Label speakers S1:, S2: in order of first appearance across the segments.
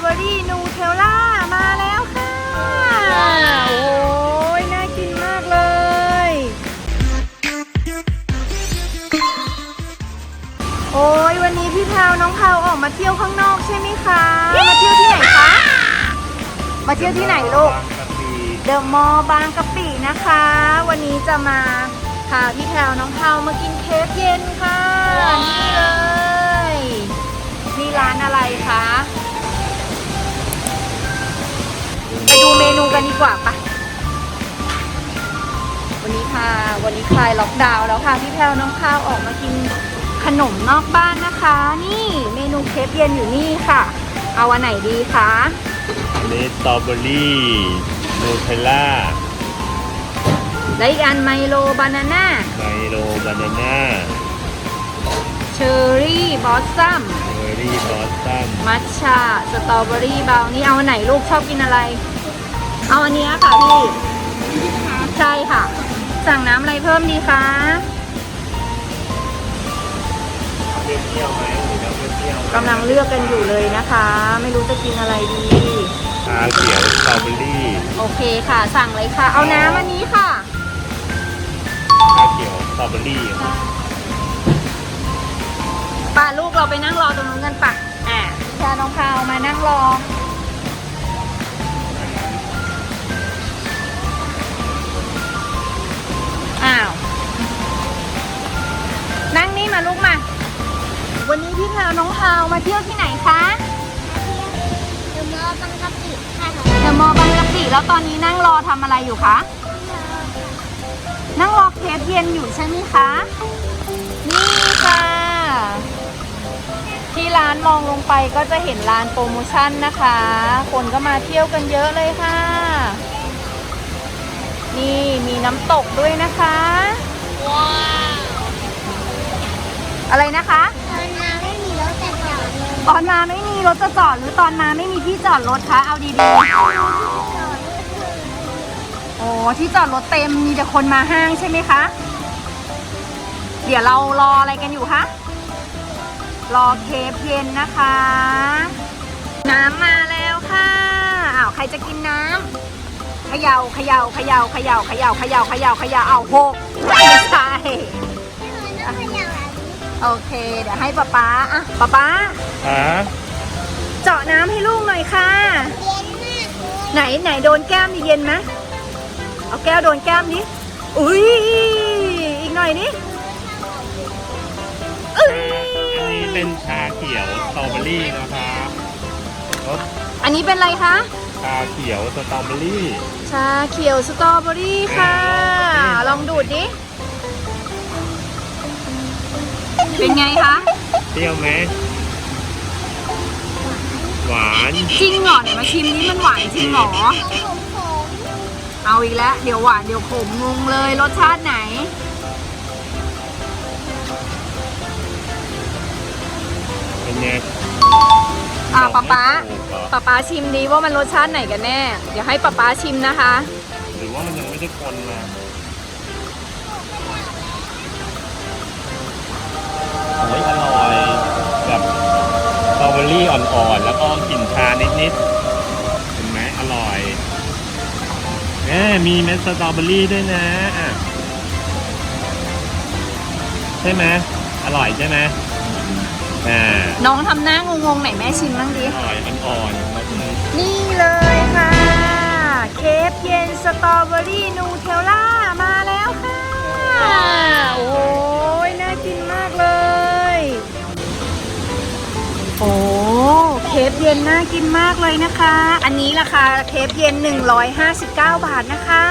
S1: เบอรี่นูเทลล่ามาแล้วค่ะ โอ้ยน่ากินมากเลย โอ้ยวันนี้พี่แพรวน้องแพรวออกมาเที่ยวข้างนอกใช่ไหมคะ มาเที่ยวที่ไหนคะ มาเที่ยวที่ไหนลูก
S2: บางกะปิ
S1: เดอะมอลล์บางกะปินะคะ วันนี้จะมาพาพี่แพรวน้องเทามากินเค้กเย็นค่ะ นี่เลย นี่ร้านอะไรคะ ดูเมนูกันดีกว่าปะวันนี้ค่ะ วันนี้คลายล็อกดาวน์แล้วค่ะ พี่แพรวน้องข้าวออกมากินขนมนอกบ้านนะคะ นี่เมนูเค้กเย็นอยู่นี่ค่ะ เอาอันไหนดีคะ
S2: อันนี้สตรอเบอรี่นูเทลล่า
S1: และอีกอันไมโลบานาน่า
S2: ไมโลบานาน่า
S1: เชอร์รี่บอสซัม
S2: เบอร์รี่บอสตัม
S1: มัทฉะสตรอเบอรี่บราวนี่เอาอันไหนลูกชอบกินอะไร เอาอันเนี้ยค่ะพี่ใช่ค่ะ สั่งน้ำอะไรเพิ่มดีคะ
S2: เปรี้ยวๆไหมหรือจะเปรี้ยวๆ
S1: กำลังเลือกกันอยู่เลยนะคะ ไม่รู้จะกินอะไรดี
S2: ชาเขียวสตรอเบอรี่
S1: โอเคค่ะ สั่งเลยค่ะ เอาน้ำอันนี้ค่ะ
S2: ชาเขียวสตรอเบอรี่
S1: ป่าลูกเราไปนั่งรอตรงนู้นกันปะอะพาน้องพาวมานั่งรอ อ้าว นั่งนี่มาลูกมา วันนี้พี่พาน้องพาวมาเที่ยวที่ไหนคะ
S3: เดอะมอลล์บางกะปิค่ะ
S1: เดอะมอลล์บางกะปิแล้วตอนนี้นั่งรอทำอะไรอยู่คะ นั่งรอเคฟเย็นอยู่ใช่ไหมคะ นี่ค่ะ ที่ร้านมองลงไปก็จะเห็นร้านโปรโมชั่นนะคะ คนก็มาเที่ยวกันเยอะเลยค่ะ นี่มีน้ำตกด้วยนะคะ
S3: ว้าว
S1: อะไรนะคะ
S3: ตอนมาไม่มีรถแต่จอดเลย
S1: ตอนมาไม่มีรถจะจอดหรือตอนมาไม่มีที่จอดรถคะเอาดี
S3: จอด
S1: ๆโอ้ที่จอดรถเต็มมีแต่คนมาห้างใช่ไหมคะเดี๋ยวเรารออะไรกันอยู่คะรอเคฟเย็นนะคะ น้ำมาแล้วค่ะอ้าวใครจะกินน้ำเข ย่าเขย่าเขย่าเขย่าเขย่าเขย่าเขย่าเขย่าเอาหกไม่ใช่
S3: ต้องขยับแบบนี้
S1: โอเค เดี๋ยวให้ป๊าป๊าอะป๊าป๊า
S2: ฮะ
S1: เจาะน้ำให้ลูกหน่อยค่ะ
S3: เย็นมากเลย
S1: ไหนไหนโดนแก้มดิเย็นไหมเอาแก้วโดนแก้มดิอุ้ยอีกหน่อยดิอุ้ย
S2: อันนี้เป็นชาเขียวสตรอเบอรี่นะครับรส
S1: อันนี้เป็นอะไรคะ
S2: ชาเขียวสตรอเบอรี่
S1: ชาเขียวสตรอเบอรี่ค่ะ ลองดูดดิ เป็นไงคะ
S2: เปรี้ยวไหมหวาน
S1: จริงเหรอไหนมาชิมนี่มันหวานจริงเหรอ
S3: ผมผม
S1: เอาอีกแล้ว เดี๋ยวหวานเดี๋ยวขมงงเลยรสชาติไหน
S2: เป็นไง
S1: อ่าป๊าป๊า
S2: ถูกเหรอ
S1: ป๊าป๊าชิมดีว่ามันรสชาติไหนกันแน่ เดี๋ยวให้ป๊าป๊าชิมนะคะ
S2: หรือว่ามันยังไม่ได้คนมาโอ้ยอร่อยแบบสตรอเบอรี่อ่อนๆ แล้วก็กลิ่นชานิดๆเห็นไหมอร่อยแหมมีเม็ดสตรอเบอรี่ด้วยนะอะใช่ไหมอร่อยใช่ไหม อ่า
S1: น้องทำหน้างงๆไหนแม่ชิมบ้างดิ
S2: อร่อยอ่อนๆแบบนี้
S1: นี่เลยค่ะ เคฟเย็นสตรอเบอรี่นูเทลล่ามาแล้วค่ะ โอ้ยน่ากินมากเลย โอ้เคฟเย็นน่ากินมากเลยนะคะ อันนี้ราคาเคฟเย็น 159 บาทนะคะ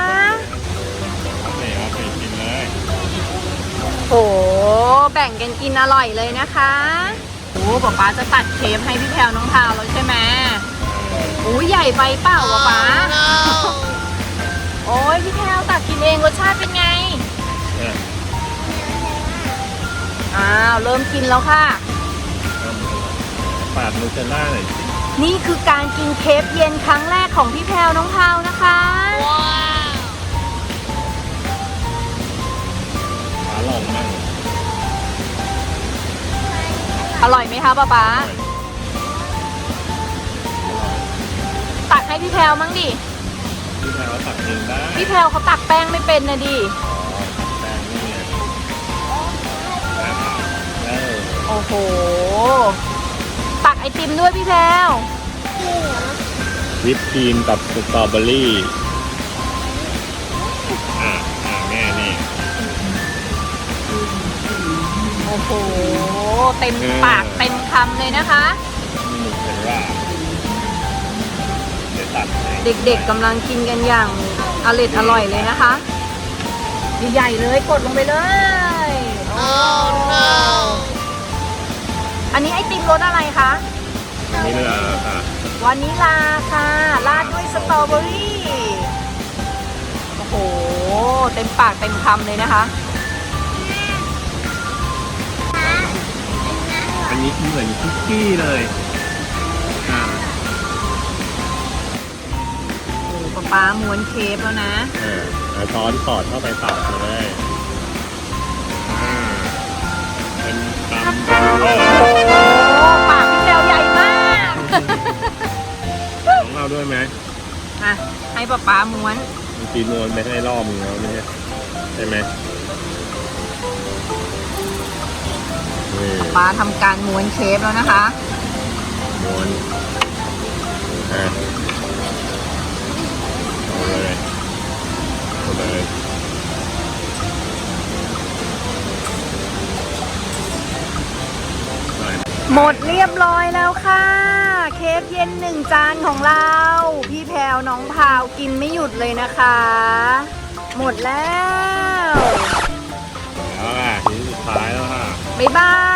S2: เอาไปเอาไปกินเลย
S1: โอ้แบ่งกันกินอร่อยเลยนะคะ โอ้ป๊าป๊าจะตัดเคฟให้พี่แพลวน้องพาวแล้วใช่ไหมโอ้ยใหญ่ไปเปล่าป๊าป๊าโอ้ยพี่แพลวตักกินเองรสชาติเป็นไง
S2: เนี่ย
S1: อ้าวเริ่มกินแล้วค่ะ
S2: ปาดนูเทลล่าหน่อยสิ
S1: นี่คือการกินเคฟเย็นครั้งแรกของพี่แพลวน้องพาวนะคะ
S2: ขา อ
S1: ร่อยไหมคะป๊าป๊า
S2: อร่อย
S1: ให้พี่แพลวมั้งดิ
S2: พี่แพรว่าตักเองได้
S1: พี่แพลวเขาตักแป้งไม่เป็นนะดิ
S2: แป้งนี่ไงนะครับเออ
S1: โอ้โห ตักไอติมด้วยพี่แพลว
S3: จริงเหรอ
S2: วิปครีมกับสตรอเบอรี่อ่าอ่าแม่นี่
S1: โอ้โห เต็ม
S2: เออ
S1: ปากเต็มคำเลยนะคะ
S2: นี่เป็นว่าเดี๋ยวตัดให้
S1: เด็กๆกำลังกินกันอย่างอร่อยอร่อยเลยนะคะ ใหญ่ๆเลยกดลงไปเลยโอ้ no อันนี้ไอติมรสอะไรคะ
S2: อันนี้เลยค่ะ
S1: วานิลาค่ะราดด้วยสตรอเบอรี่ โอ้โห เต็มปากเต็มคำเลยนะคะ
S2: นนี้เหมือนคุกกี้เลยอ่า
S1: โอ้ป๊าป๊าม้วนเคฟแล้วนะ
S2: เออเอาช้อนสอดเข้าไปตักเลยอ่าเป็นตำโอ้
S1: โอ้ปากพี่แพลวใหญ่มาก
S2: ของเราด้วยไหม
S1: อะให้ป๊าป๊าม้วน
S2: มีปีนวนไปให้รอบมึงแล้วเนี่ยใช่ไหม
S1: ป๊าทำการม้วนเคฟแล้วนะคะ
S2: ม้วนอะเอาเลยเอาเลยไป
S1: หมดเรียบร้อยแล้วค่ะ เคฟเย็นหนึ่งจานของเรา พี่แพรวน้องพาวกินไม่หยุดเลยนะคะ หมดแล้ว
S2: แล้วค่ะทีสุดท้ายแล้วค่ะ
S1: บ๊ายบายบ๊ายบา